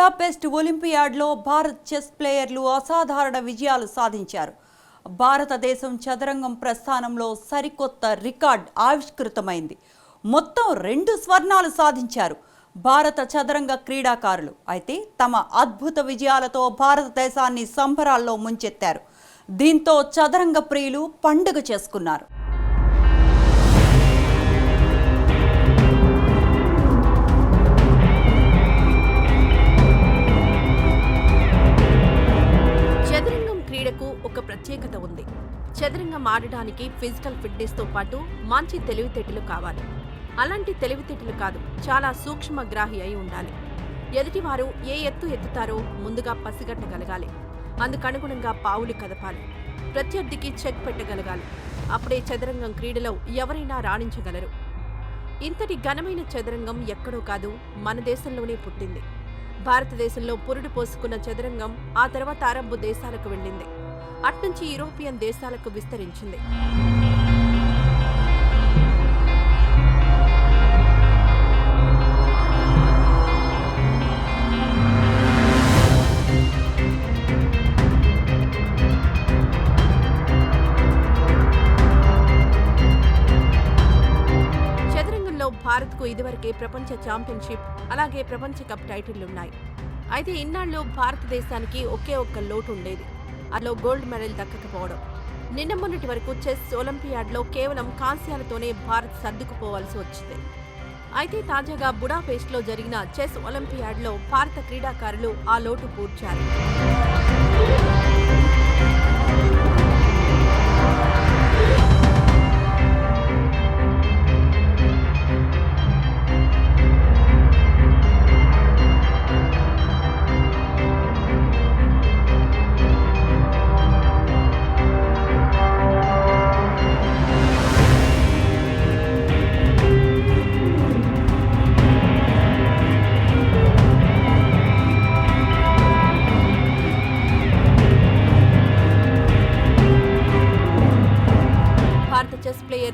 Budapest ఒలింపియాడ్లో Bharat chess ప్లేయర్లు అసాధారణ విజయాలు సాధించారు. భారతదేశం చదరంగం ప్రస్థానంలో సరికొత్త రికార్డ్ ఆవిష్కృతమైంది. మొత్తం రెండు స్వర్ణాలు సాధించారు భారత చదరంగ క్రీడాకారులు. అయితే తమ అద్భుత విజయాలతో భారతదేశాన్ని సంబరాల్లో ముంచెత్తారు. దీంతో చదరంగ ప్రియులు పండుగ చేసుకున్నారు. ఆడడానికి ఫిజికల్ ఫిట్నెస్తో పాటు మంచి తెలివితేటలు కావాలి. అలాంటి తెలివితేటలు కాదు చాలా సూక్ష్మగ్రాహి అయి ఉండాలి. ఎదుటివారు ఏ ఎత్తు ఎత్తుతారో ముందుగా పసిగట్టగలగాలి. అందుకనుగుణంగా పావులు కదపాలి. ప్రత్యర్థికి చెక్ పెట్టగలగాలి. అప్పుడే చదరంగం క్రీడలో ఎవరైనా రాణించగలరు. ఇంతటి ఘనమైన చదరంగం ఎక్కడో కాదు మన దేశంలోనే పుట్టింది. భారతదేశంలో పురుడు పోసుకున్న చదరంగం ఆ తర్వాత అరబ్బు దేశాలకు వెళ్ళింది. అట్నుంచి యూరోపియన్ దేశాలకు విస్తరించింది. చదరంగంలో భారత్కు ఇదివరకే ప్రపంచ ఛాంపియన్షిప్ అలాగే ప్రపంచ కప్ టైటిళ్ళున్నాయి. అయితే ఇన్నాళ్ళు భారతదేశానికి ఒకే ఒక్క లోటు ఉండేది అందులో గోల్డ్ మెడల్ దక్కకపోవడం. నిన్న మొన్నటి వరకు చెస్ ఒలింపియాడ్లో కేవలం కాంస్యాలతోనే భారత్ సర్దుకుపోవాల్సి వచ్చింది. అయితే తాజాగా బుడాపేస్ట్లో జరిగిన చెస్ ఒలింపియాడ్లో భారత క్రీడాకారులు ఆ లోటు పూడ్చారు.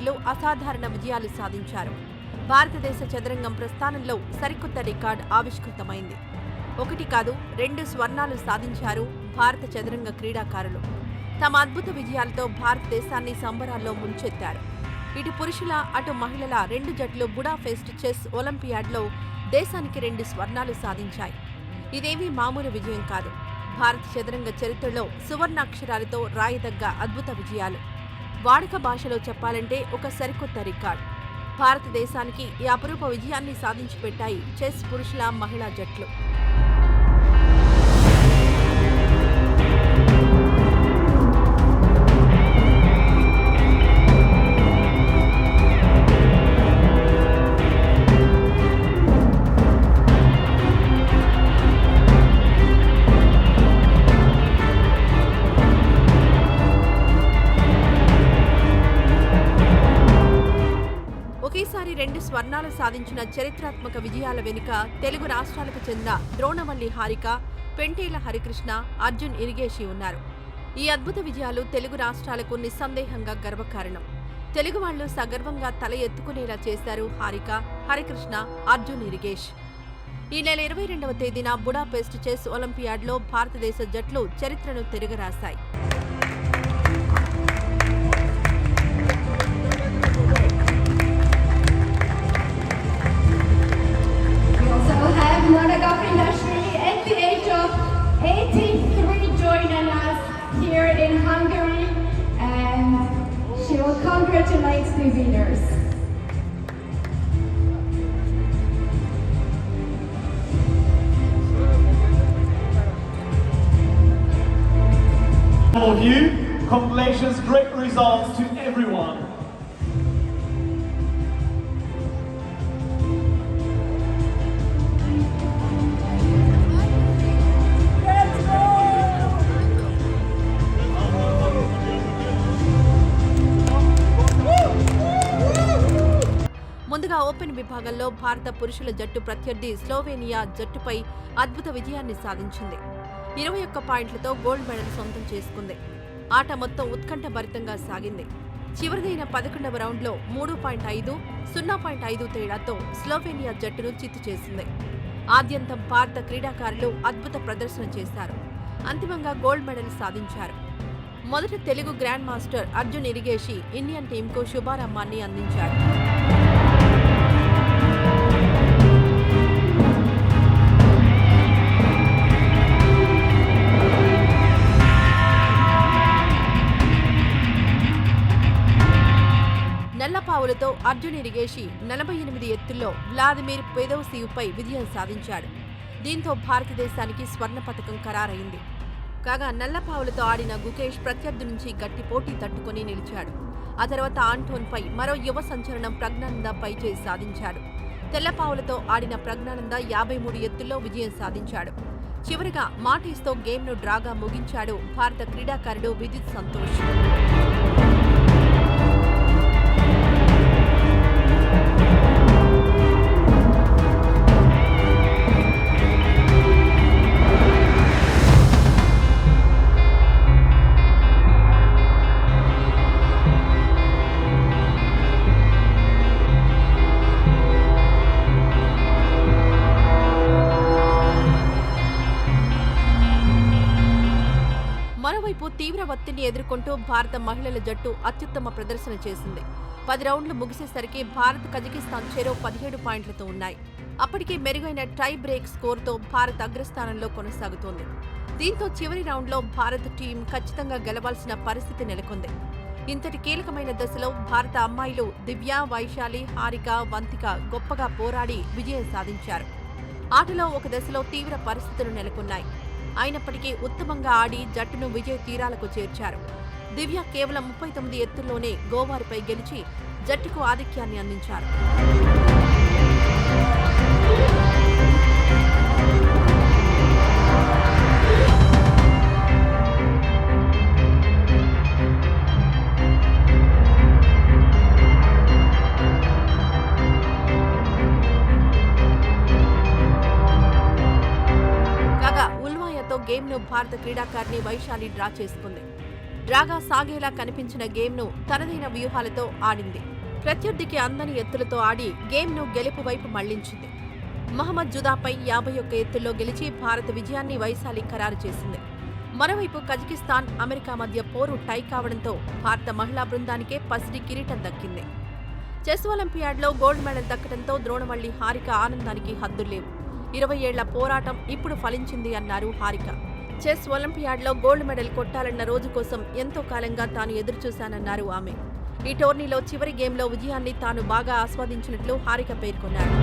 చెస్ అసాధారణ విజయాలు సాధించారు. భారతదేశ చదరంగం ప్రస్థానంలో సరికొత్త రికార్డ్ ఆవిష్కృతమైంది. ఒకటి కాదు రెండు స్వర్ణాలు సాధించారు భారత చదరంగ క్రీడాకారులు. తమ అద్భుత విజయాలతో భారతదేశాన్ని సంబరాల్లో ముంచెత్తారు. ఇటు పురుషుల అటు మహిళల రెండు జట్లు బుడాఫెస్ట్ చెస్ ఒలింపియాడ్లో దేశానికి రెండు స్వర్ణాలు సాధించాయి. ఇదేమీ మామూలు విజయం కాదు. భారత చదరంగ చరిత్రలో సువర్ణాక్షరాలతో రాయదగ్గ అద్భుత విజయాలు. వాడుక భాషలో చెప్పాలంటే ఒక సరికొత్త రికార్డ్. భారతదేశానికి ఈ అపరూప విజయాన్ని సాధించి పెట్టాయి చెస్ పురుషుల మహిళా జట్లు. స్వర్ణాలు సాధించిన చరిత్రాత్మక విజయాల వెనుక తెలుగు రాష్ట్రాలకు చెందిన ద్రోణవల్లి హారిక పెంటేల హరికృష్ణ అర్జున్ ఇరిగేషి ఉన్నారు. ఈ అద్భుత విజయాలు తెలుగు రాష్ట్రాలకు నిస్సందేహంగా గర్వకారణం. తెలుగు వాళ్ళు సగర్వంగా తల ఎత్తుకునేలా చేశారు హారిక హరికృష్ణ అర్జున్ ఇరిగేష్. ఈ నెల ఇరవై రెండవ తేదీన బుడాపెస్ట్ చెస్ ఒలింపియాడ్లో భారతదేశ జట్లు చరిత్రను తిరగరాశాయి. Of you. Congratulations, great results to everyone. ముందుగా ఓపెన్ విభాగంలో భారత పురుషుల జట్టు ప్రత్యర్థి స్లోవేనియా జట్టుపై అద్భుత విజయాన్ని సాధించింది ఇరవై ఒక్క పాయింట్లతో గోల్డ్ మెడల్ సొంతం చేసుకుంది. ఆట మొత్తం ఉత్కంఠభరితంగా సాగింది. చివరిదైన పదకొండవ రౌండ్లో మూడు పాయింట్ ఐదు సున్నా పాయింట్ ఐదు తేడాతో స్లోవేనియా జట్టును చిత్తు చేసింది. ఆద్యంతం భారత క్రీడాకారులు అద్భుత ప్రదర్శన చేశారు. అంతిమంగా గోల్డ్ మెడల్ సాధించారు. మొదట Telugu grandmaster Arjun Erigaisi Indian టీంకు శుభారంభాన్ని అందించారు అర్జున్ ఇరిగేషి నలభై ఎనిమిది ఎత్తుల్లో వ్లాదిమిర్ పెదోసియుపై విజయం సాధించాడు. దీంతో భారతదేశానికి స్వర్ణ పథకం ఖరారైంది. కాగా నల్లపావులతో ఆడిన గుకేష్ ప్రత్యర్థి నుంచి గట్టి పోటీ తట్టుకొని నిలిచాడు. ఆ తర్వాత ఆంటోన్పై మరో యువ సంచలనం ప్రజ్ఞానంద పైచేయి సాధించాడు. తెల్లపావులతో ఆడిన ప్రజ్ఞానంద యాభై మూడు ఎత్తుల్లో విజయం సాధించాడు. చివరిగా మాటీస్తో గేమ్ను డ్రాగా ముగించాడు భారత క్రీడాకారుడు విదిత్ సంతోష్. ఒత్తిడిని ఎదుర్కొంటూ భారత మహిళల జట్టు అత్యుత్తమ ప్రదర్శన చేసింది. పది రౌండ్లు ముగిసేసరికి భారత్ కజకిస్తాన్ చెరో పదిహేడు పాయింట్లతో ఉన్నాయి. అప్పటికే మెరుగైన టై బ్రేక్ స్కోర్తో భారత్ అగ్రస్థానంలో కొనసాగుతోంది. దీంతో చివరి రౌండ్లో భారత్ టీం ఖచ్చితంగా గెలవాల్సిన పరిస్థితి నెలకొంది. ఇంతటి కీలకమైన దశలో భారత అమ్మాయిలు దివ్య వైశాలి హారిక వంతిక గొప్పగా పోరాడి విజయం సాధించారు. ఆటలో ఒక దశలో తీవ్ర పరిస్థితులు నెలకొన్నాయి. అయినప్పటికీ ఉత్తమంగా ఆడి జట్టును విజయ తీరాలకు చేర్చారు. దివ్య కేవలం ముప్పై తొమ్మిది ఎత్తుల్లోనే గోవారిపై గెలిచి జట్టుకు ఆధిక్యాన్ని అందించారు. భారత క్రీడాకారిణి వైశాలి డ్రా చేసుకుంది. డ్రాగా సాగేలా కనిపించిన గేమ్ను తనదైన వ్యూహాలతో ఆడింది. ప్రత్యర్థికి అందని ఎత్తులతో ఆడి గేమ్ను గెలుపు వైపు మళ్ళించింది. మహమ్మద్ జుదాపై యాభై ఒక్క ఎత్తుల్లో గెలిచి భారత విజయాన్ని వైశాలి ఖరారు చేసింది. మరోవైపు కజకిస్తాన్ అమెరికా మధ్య పోరు టై కావడంతో భారత మహిళా బృందానికే పసిడి కిరీటం దక్కింది. చెస్ ఒలింపియాడ్లో గోల్డ్ మెడల్ దక్కడంతో ద్రోణవల్లి హారిక ఆనందానికి హద్దులేవు ఇరవై ఏళ్ళ పోరాటం ఇప్పుడు ఫలించింది అన్నారు హారిక. చెస్ ఒలింపియాడ్లో గోల్డ్ మెడల్ కొట్టాలన్న రోజు కోసం ఎంతో కాలంగా తాను ఎదురుచూశానన్నారు ఆమె. ఈ టోర్నీలో చివరి గేమ్లో విజయాన్ని తాను బాగా ఆస్వాదించినట్లు హారిక పేర్కొన్నారు.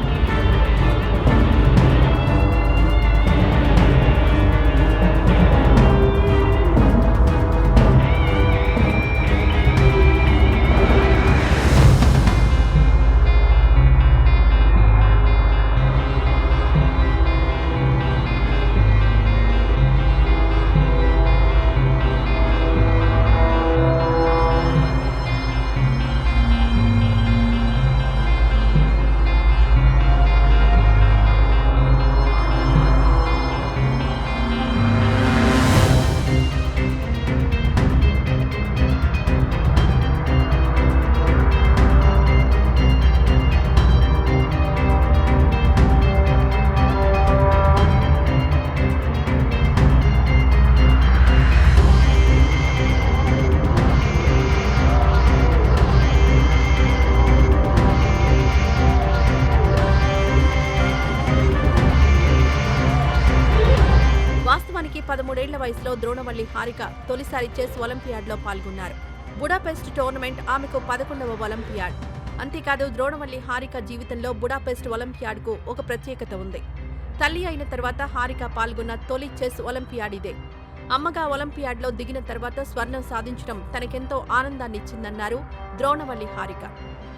పదమూడేళ్ళ వయసులో ద్రోణవల్లి హారిక తొలిసారి చెస్ ఒలింపియాడ్లో పాల్గొన్నారు. బుడాపెస్ట్ టోర్నమెంట్ ఆమెకు పదకొండవ ఒలింపియాడ్. అంతేకాదు ద్రోణవల్లి హారిక జీవితంలో బుడాపెస్ట్ ఒలింపియాడ్కు ఒక ప్రత్యేకత ఉంది. తల్లి అయిన తర్వాత హారిక పాల్గొన్న తొలి చెస్ ఒలింపియాడ్ ఇదే. అమ్మగా ఒలింపియాడ్లో దిగిన తర్వాత స్వర్ణం సాధించడం తనకెంతో ఆనందాన్నిచ్చిందన్నారు ద్రోణవల్లి హారిక.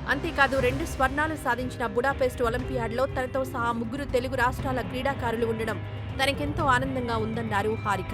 అంతేకాదు రెండు స్వర్ణాలు సాధించిన బుడాపెస్ట్ ఒలింపియాడ్లో తనతో సహా ముగ్గురు తెలుగు రాష్ట్రాల క్రీడాకారులు ఉండడం తనకెంతో ఆనందంగా ఉందన్నారు హారిక.